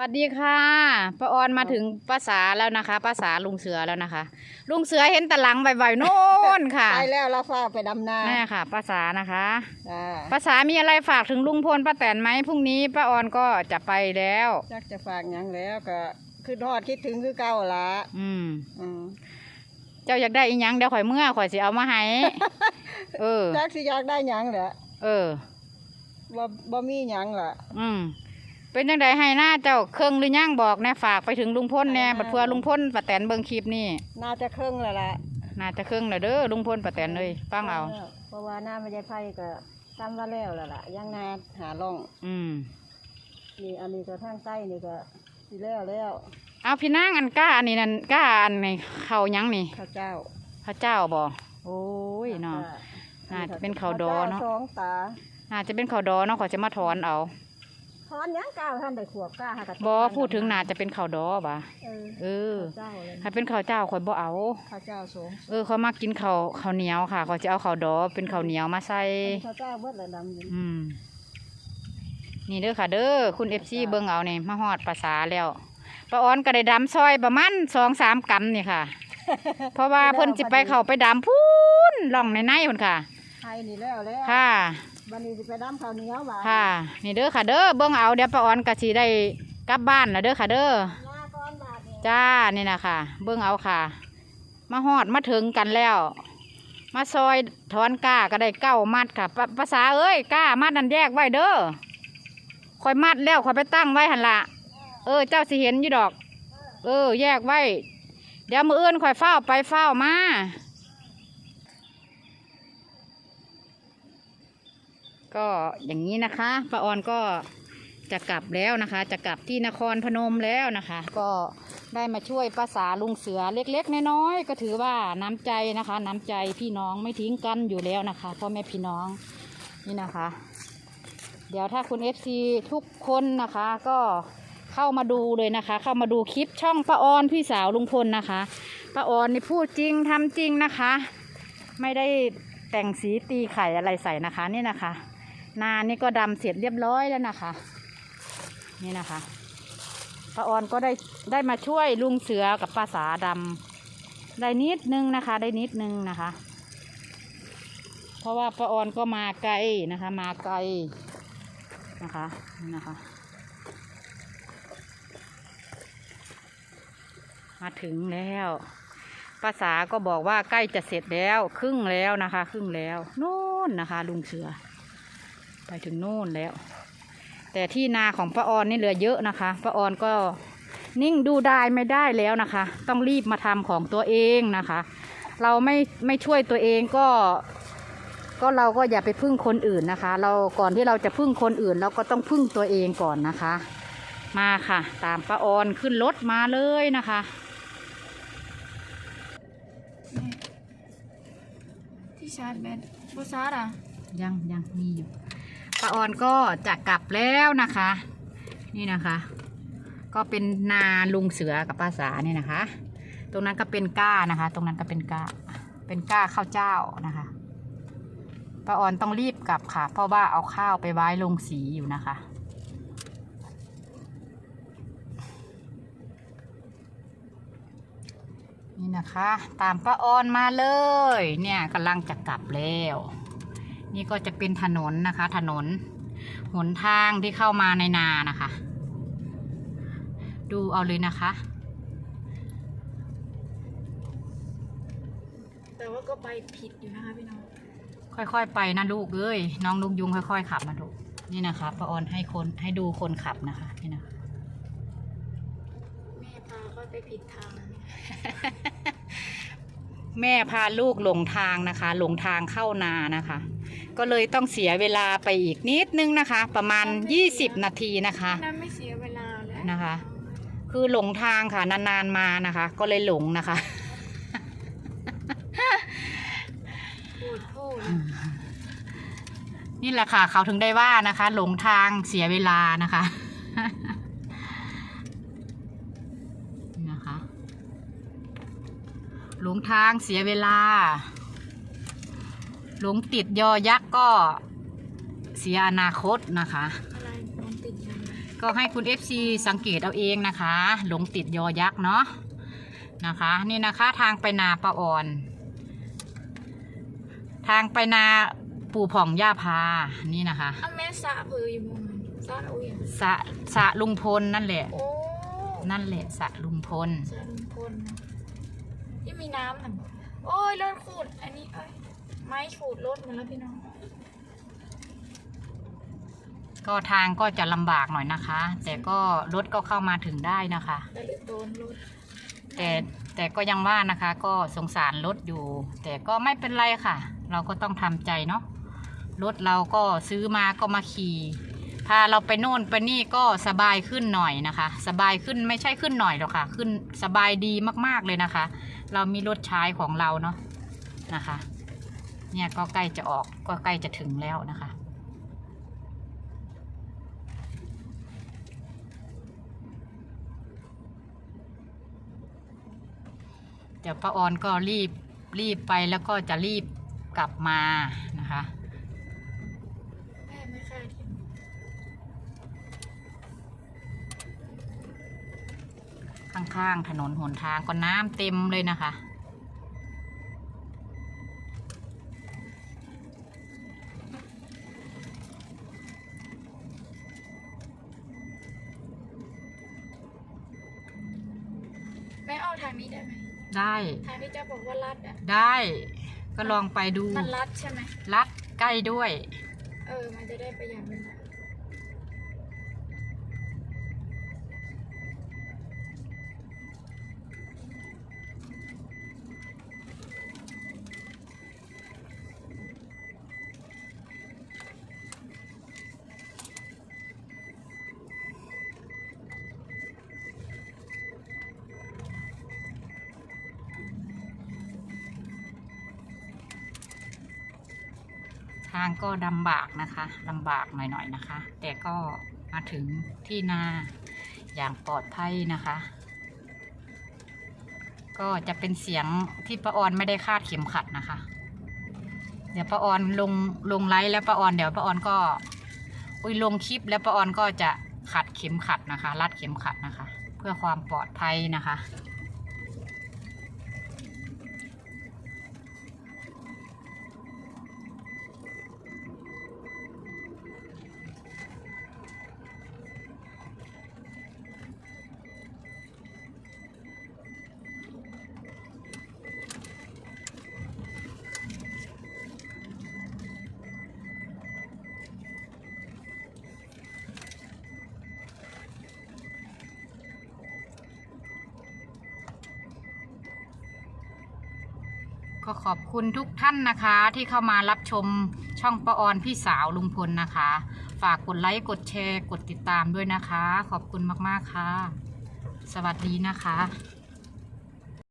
สวัสดีค่ะป้าออนมาถึงป้าสาแล้วนะคะป้าสาลุงเสือแล้วนะคะ ลุงเสือเห็นแตะหลังบ่อยๆโน่นค่ะไปแล้วเราฟ้าไปดำนาแม่ค่ะป้าสานะคะอ่าป้าสามีอะไรฝากถึงลุงพลป้าแตนไหมพรุ่งนี้ป้าออนก็จะไปแล้วจักจะฝากหยังแล้วก็คือทอดคิดถึงคือเก่าละอืมอืมเจ้าอยากได้อีหยังเดี๋ยวข่อยเมื่อข่อยสิเอามาให้เออจักสิอยากได้หยังเหรอเออบ่บ่มีหยังล่ะอืม เป็นจังไดให้หน้าเจ้าเครื่องหรือยังบอกแน่ฝากไปถึงลุงพลแน่ให้หน้าบัดเพื่อลุงพลป้าแตนเบิ่งคลิปนี่น่าจะครึ่งแล้วล่ะน่าจะเครื่องแล้วเด้อลุงพลป้าแตนเลยฟังเอา เพราะว่าหน้าไม่ใช่ไผ่ก็ซ้ำว่าแล้วล่ะล่ะยังนาหาร่องอืมนี่อันนี้ก็ทางใต้นี่ก็สิแล้วแล้วเอาพี่นางอันก้าอันนี้นั่นก้าอันนี้เขาหยังนี่ข้าวเจ้าพระเจ้าบ่โอ้ยเนาะน่าจะเป็นข้าวดอเนาะข้วจ้สองตาน่าจะเป็นเขาวดอเนาะขอยจะมาถอนเอา ถอนหยังก้าวท่านได้ขวบก้าหากะบ่พูดถึงน่าจะเป็นเขาวดอบ่ะเออเออข้าวเจ้าเลยถ้าเป็นข้าวเจ้าข่อยบ่เอาข้าวเจ้าสองเออเขามากินข้าวข้าวเหนียวค่ะเขาจะเอาข้าวดอเป็นข้าวเหนียวมาใส่ข้าวเจ้าเบิดเลยดำอยู่อืมนี่เด้อค่ะ เด้อคุณ FC เบิ่งเอานี่มาฮอดภาษาแล้วป้าออนก็ได้ดำซอยประมาณ2-3กำนี่ค่ะ เพราะว่าเพิ่นสิไปเข้าไปดำพูนล่องในในพุ่นค่ะไทยนี่แล้วแล้วค่ะ บันนี้สิไปดำข้าวเหนียวหวานค่ะ นี่เด้อค่ะเด้อเบิ่งเอาเดี๋ยวป้าออนก็สิได้กลับบ้านแล้วเด้อค่ะเด้อหน้าก้อนบาทเนี่ยจ้านี่นะค่ะ เบิ่งเอาค่ะ มาฮอดมาถึงกันแล้ว มาซอยถอนก้าก็ได้เก้ามัดค่ะปภาษาเอ้ยก้ามัดนั่นแยกไว้เด้อคอยมัดแล้วคอยไปตั้งไว้หันละเออ เจ้าสิเห็นอยู่ดอก เออ แยกไว้ เดี๋ยวมืออื่นคอยเฝ้าไปเฝ้ามา ก็อย่างนี้นะคะป้าออนก็จะกลับแล้วนะคะ จะกลับที่นครพนมแล้วนะคะ ก็ได้มาช่วยป้าสาลุงเสือเล็กๆน้อยๆก็ถือว่าน้ำใจนะคะ น้ำใจพี่น้องไม่ทิ้งกันอยู่แล้วนะคะพ่อแม่พี่น้องนี่นะคะ เดี๋ยวถ้าคุณเอฟซีทุกคนนะคะ ก็เข้ามาดูเลยนะคะ เข้ามาดูคลิปช่องป้าออนพี่สาวลุงพลนะคะป้าออนนี่พูดจริงทำจริงนะคะ ไม่ได้แต่งสีตีไข่อะไรใส่นะคะนี่นะคะ นานี่ก็ดำเสร็จเรียบร้อยแล้วนะคะ นี่นะคะป้าออนก็ได้ได้มาช่วยลุงเสือกับป้าสาดำได้นิดนึงนะคะ ได้นิดนึงนะคะ เพราะว่าป้าออนก็มาไกลนะคะ มาไกลนะคะนี่นะคะ มาถึงแล้วภาษาก็บอกว่าใกล้จะเสร็จแล้ว ครึ่งแล้วนะคะ ครึ่งแล้วโน่นนะคะ ลุงเสือ ไปถึงโน่นแล้ว แต่ที่นาของป้าออนนี่เหลือเยอะนะคะป้าออนก็นิ่งดูได้ไม่ได้แล้วนะคะ ต้องรีบมาทำของตัวเองนะคะ เราไม่ไม่ช่วยตัวเองก็ ก็เราก็อย่าไปพึ่งคนอื่นนะคะ เราก่อนที่เราจะพึ่งคนอื่น เราก็ต้องพึ่งตัวเองก่อนนะคะ มาค่ะ ตามป้าออนขึ้นรถมาเลยนะคะที่ชาร์จแบตบชาร์จอะ ยังยังมีอยู่ ป้าออนก็จะกลับแล้วนะคะ นี่นะคะ ก็เป็นนาลุงเสือกับป้าสาเนี่ยนะคะ ตรงนั้นก็เป็นก้านะคะ ตรงนั้นก็เป็นก้า เป็นก้าข้าวเจ้านะคะป้าออนต้องรีบกลับค่ะ เพราะว่าเอาข้าวไปไว้ลงสีอยู่นะคะนี่นะคะ ตามป้าออนมาเลย เนี่ยกำลังจะกลับแล้ว นี่ก็จะเป็นถนนนะคะ ถนนหนทางที่เข้ามาในนานะคะ ดูเอาเลยนะคะ แต่ว่าก็ไปผิดอยู่นะคะพี่น้อง ค่อยๆไปนะลูกเอ้ยน้องลูกยุงค่อยๆขับมาลูกนี่นะคะป้าออนให้คนให้ดูคนขับนะคะนี่นะคะแม่พาก็ไปผิดทาง แม่พาลูกหลงทางนะคะ หลงทางเข้านานะคะ ก็เลยต้องเสียเวลาไปอีกนิดนึงนะคะ ประมาณ 20 นาทีนะคะนั่นไม่เสียเวลาแล้วนะคะ คือหลงทางค่ะนานๆมานะคะ ก็เลยหลงนะคะพูดพูดนี่แหละค่ะ เขาถึงได้ว่านะคะ หลงทางเสียเวลานะคะนี่นะคะ หลงทางเสียเวลา หลงติดยอยักษ์ก็เสียอนาคตนะคะ อะไรน้องติดยังไงก็ให้คุณ FC FC สังเกตเอาเองนะคะ หลงติดยอยักษ์เนาะนะคะ นี่นะคะทางไปนาปะอ่อน ทางไปนาปู่ผ่องย่าพานี่นะคะเอาแม่สะเพออยู่มุมนั้นสะเอาอย่างสระสระลุงพลนั่นแหละ โอ้นั่นแหละสระลุงพลสะลุงพลนะที่มีน้ำน่ะโอ้ยรถขูดอันนี้เอ้ย ไม้ขูดรถมาแล้วพี่น้อง ก็ทางก็จะลำบากหน่อยนะคะ แต่ก็รถก็เข้ามาถึงได้นะคะ แต่โดนรถแต่แต่ก็ยังว่านะคะ ก็สงสารรถอยู่ แต่ก็ไม่เป็นไรค่ะ เราก็ต้องทำใจเนาะรถเราก็ซื้อมาก็มาขี่พาเราไปโน่นไปนี่ก็สบายขึ้นหน่อยนะคะ สบายขึ้นไม่ใช่ขึ้นหน่อยหรอกค่ะ ขึ้นสบายดีมากๆเลยนะคะ เรามีรถใช้ของเราเนาะนะคะ เนี่ยก็ใกล้จะออกก็ใกล้จะถึงแล้วนะคะ เดี๋ยวป้าออนก็รีบรีบไปแล้วก็จะรีบกลับมานะคะแม่ไม่คาดคิดข้างๆถนนหนทางก็น้ำเต็มเลยนะคะ แม่เอาทางนี้ได้ไหมได้ ทางที่เจ้าบอกว่ารัดอะได้ ก็ลองไปดู มันรัดใช่ไหมลัดใกล้ด้วย เออ มันจะได้ประหยัดเวลาางก็ลำบากนะคะลำบากหน่อยๆนะคะ แต่ก็มาถึงที่นาอย่างปลอดภัยนะคะ ก็จะเป็นเสียงที่ป้าออนไม่ได้คาดเข็มขัดนะคะ เดี๋ยวป้าออนลงลงไลฟ์แล้วป้าออนเดี๋ยวป้าออนก็อุ้ยลงคลิปแล้วป้าออนก็จะขัดเข็มขัดนะคะ รัดเข็มขัดนะคะ เพื่อความปลอดภัยนะคะ ก็ขอบคุณทุกท่านนะคะ ที่เข้ามารับชมช่องปะออนพี่สาวลุงพลนะคะ ฝากกดไลค์กดแชร์ กดติดตามด้วยนะคะ ขอบคุณมากๆค่ะ สวัสดีนะคะ